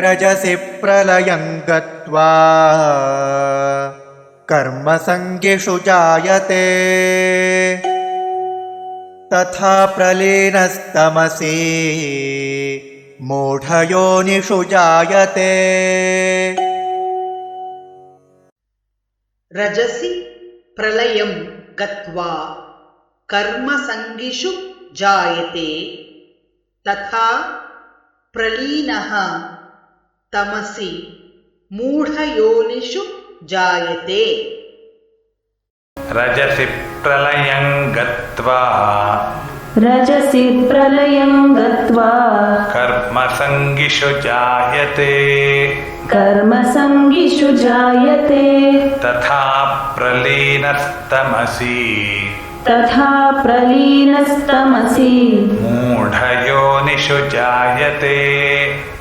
रजसि प्रलयं गत्वा कर्मसङ्गिषु जायते। तथा प्रलीनस्तमसि मूढयोनिषु जायते। रजसि प्रलयं गत्वा कर्मसङ्गिषु जायते। तथा प्रलीनः तमसि मूढयोनिषु जायते। रजसि प्रलयं गत्वा। रजसि प्रलयं गत्वा। कर्मसङ्गिषु जायते। कर्मसङ्गिषु जायते। तथा प्रलीनस्तमसि तथा प्रलीनस्तमसि। मूढयोनिषु जायते।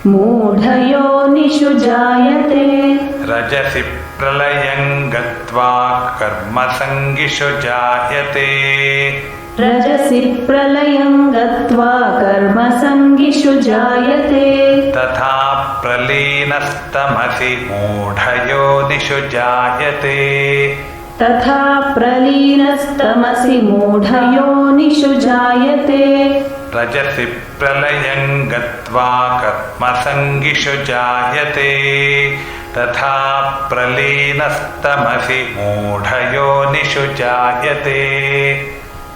मूढयोनिषु जायते। रजसि प्रलयं गत्वा कर्मसङ्गिषु जायते। रजसि प्रलयं गत्वा कर्मसङ्गिषु जायते। तथा प्रलीनस्तमसि मूढयोनिषु जायते तथा प्रलीनस्तमसि मूढयोनिषु जायते। रजसि प्रलयं गत्वा कर्मसङ्गिषु जायते। तथा प्रलीनस्तमसि मूढयोनिषु जायते।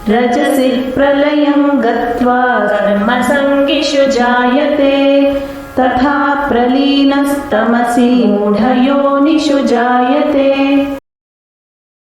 रजसि प्रलयं गत्वा कर्मसङ्गिषु जायते। तथा प्रलीनस्तमसि मूढयोनिषु जायते